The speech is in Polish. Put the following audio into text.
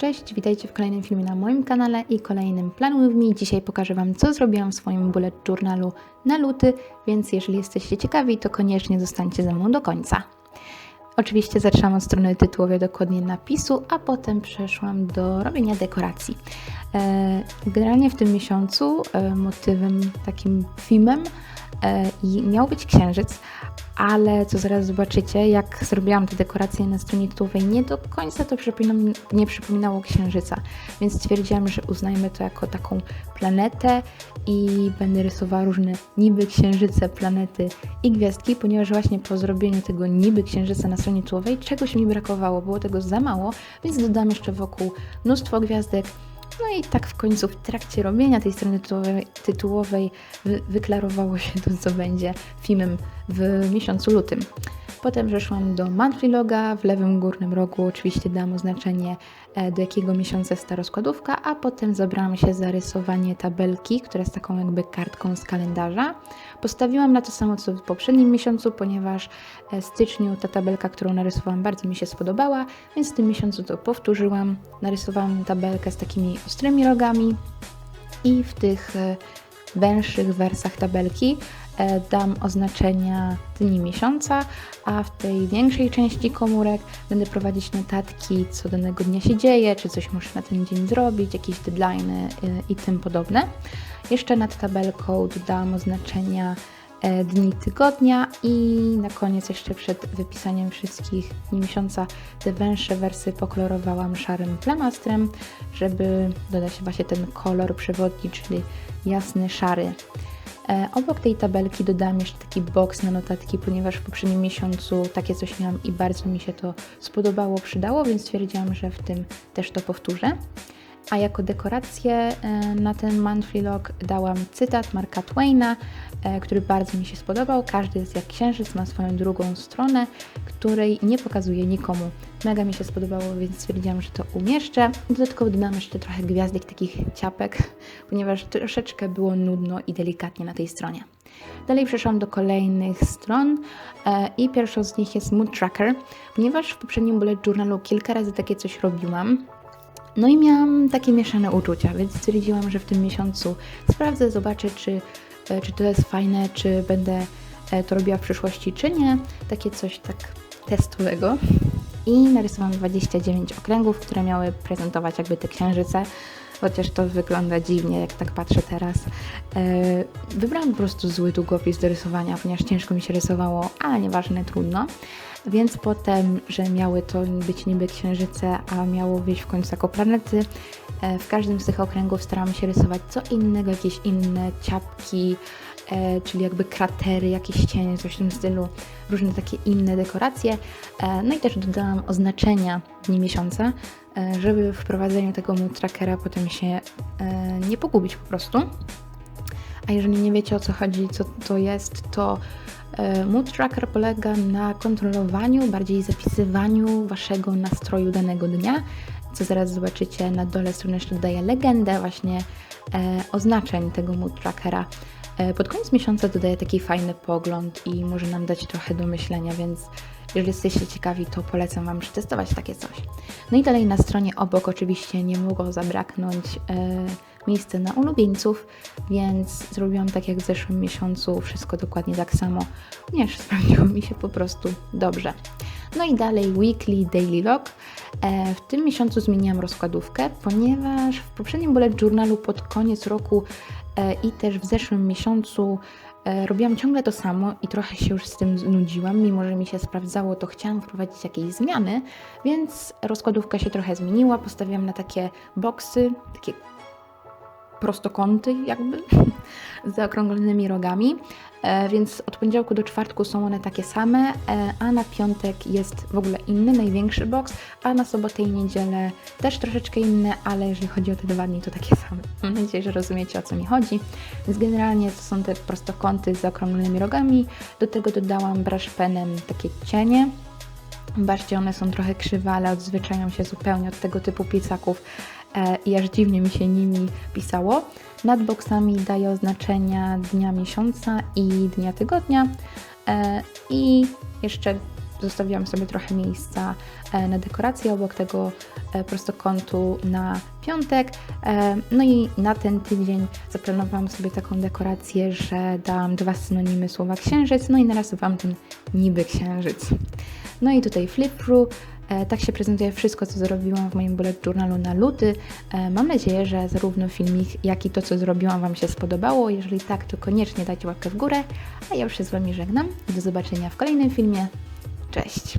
Cześć, witajcie w kolejnym filmie na moim kanale i kolejnym Plan With Me. Dzisiaj pokażę Wam, co zrobiłam w swoim bullet journalu na luty, więc jeżeli jesteście ciekawi, to koniecznie zostańcie ze mną do końca. Oczywiście zaczęłam od strony tytułowej, dokładnie napisu, a potem przeszłam do robienia dekoracji. E, Generalnie w tym miesiącu e, motywem, takim filmem e, miał być księżyc, ale co zaraz zobaczycie, jak zrobiłam te dekoracje na stronie tytułowej, nie do końca to przypominam, nie przypominało księżyca, więc stwierdziłam, że uznajmy to jako taką planetę i będę rysowała różne niby księżyce, planety i gwiazdki, ponieważ właśnie po zrobieniu tego niby księżyca na stronie tytułowej czegoś mi brakowało, było tego za mało, więc dodam jeszcze wokół mnóstwo gwiazdek, no i tak w końcu w trakcie robienia tej strony tytułowej, tytułowej wy, wyklarowało się to, co będzie filmem w miesiącu lutym. Potem przeszłam do monthly loga, w lewym górnym rogu oczywiście dałam oznaczenie e, do jakiego miesiąca jest ta rozkładówka, a potem zabrałam się za rysowanie tabelki, która jest taką jakby kartką z kalendarza. Postawiłam na to samo co w poprzednim miesiącu, ponieważ e, w styczniu ta tabelka, którą narysowałam bardzo mi się spodobała, więc w tym miesiącu to powtórzyłam. Narysowałam tabelkę z takimi ostrymi rogami i w tych e, węższych wersach tabelki dam oznaczenia dni miesiąca, a w tej większej części komórek będę prowadzić notatki, co danego dnia się dzieje, czy coś muszę na ten dzień zrobić, jakieś deadlines i tym podobne. Jeszcze nad tabelką dodałam oznaczenia e, dni tygodnia i na koniec jeszcze przed wypisaniem wszystkich dni miesiąca te węższe wersy pokolorowałam szarym plamastrem, żeby dodać właśnie ten kolor przewodni, czyli jasny szary. E, obok tej tabelki dodałam jeszcze taki box na notatki, ponieważ w poprzednim miesiącu takie coś miałam i bardzo mi się to spodobało, przydało, więc stwierdziłam, że w tym też to powtórzę. A jako dekorację e, na ten monthly log dałam cytat Marka Twaina, e, który bardzo mi się spodobał. Każdy jest jak księżyc, ma swoją drugą stronę, której nie pokazuje nikomu. Mega mi się spodobało, więc stwierdziłam, że to umieszczę. Dodatkowo dodałam jeszcze trochę gwiazdek, takich ciapek, ponieważ troszeczkę było nudno i delikatnie na tej stronie. Dalej przeszłam do kolejnych stron e, i pierwszą z nich jest Mood Tracker, ponieważ w poprzednim bullet journalu kilka razy takie coś robiłam. No i miałam takie mieszane uczucia, więc stwierdziłam, że w tym miesiącu sprawdzę, zobaczę, czy, e, czy to jest fajne, czy będę e, to robiła w przyszłości, czy nie. Takie coś tak testowego. I narysowałam 29 okręgów, które miały prezentować jakby te księżyce, chociaż to wygląda dziwnie, jak tak patrzę teraz. E, wybrałam po prostu zły długopis do rysowania, ponieważ ciężko mi się rysowało, ale nieważne, trudno. Więc potem, że miały to być niby księżyce, a miało wyjść w końcu jako planety, e, w każdym z tych okręgów starałam się rysować co innego, jakieś inne ciapki, e, czyli jakby kratery, jakieś cienie, coś w tym stylu, różne takie inne dekoracje. E, no i też dodałam oznaczenia dni miesiąca, żeby w wprowadzeniu tego mood trackera potem się nie pogubić po prostu. A jeżeli nie wiecie o co chodzi, co to jest, to E, mood Tracker polega na kontrolowaniu, bardziej zapisywaniu waszego nastroju danego dnia, co zaraz zobaczycie na dole strony jeszcze dodaję legendę właśnie e, oznaczeń tego Mood Trackera. E, pod koniec miesiąca dodaję taki fajny pogląd i może nam dać trochę do myślenia, więc jeżeli jesteście ciekawi, to polecam Wam przetestować takie coś. No i dalej na stronie obok oczywiście nie mogło zabraknąć e, miejsce na ulubieńców, więc zrobiłam tak jak w zeszłym miesiącu, wszystko dokładnie tak samo, ponieważ sprawdziło mi się po prostu dobrze. No i dalej weekly, daily log. E, w tym miesiącu zmieniłam rozkładówkę, ponieważ w poprzednim bullet journalu pod koniec roku e, i też w zeszłym miesiącu e, robiłam ciągle to samo i trochę się już z tym znudziłam, mimo że mi się sprawdzało, to chciałam wprowadzić jakieś zmiany, więc rozkładówka się trochę zmieniła, postawiłam na takie boksy, takie prostokąty jakby, z zaokrąglonymi rogami, e, więc od poniedziałku do czwartku są one takie same, e, a na piątek jest w ogóle inny, największy boks, a na sobotę i niedzielę też troszeczkę inne, ale jeżeli chodzi o te dwa dni, to takie same. Mam nadzieję, że rozumiecie o co mi chodzi. Więc generalnie to są te prostokąty z zaokrąglonymi rogami. Do tego dodałam brush penem takie cienie. Zobaczcie, one są trochę krzywe, ale odzwyczają się zupełnie od tego typu piecaków i aż dziwnie mi się nimi pisało. Nad boksami daję oznaczenia dnia miesiąca i dnia tygodnia. E, I jeszcze zostawiłam sobie trochę miejsca e, na dekorację obok tego e, prostokątu na piątek. E, No i na ten tydzień zaplanowałam sobie taką dekorację, że dałam dwa synonimy słowa księżyc, no i narysowałam ten niby księżyc. No i tutaj flip through. E, Tak się prezentuje wszystko, co zrobiłam w moim bullet journalu na luty. E, Mam nadzieję, że zarówno filmik, jak i to, co zrobiłam, Wam się spodobało. Jeżeli tak, to koniecznie dajcie łapkę w górę. A ja już się z Wami żegnam do zobaczenia w kolejnym filmie. Cześć!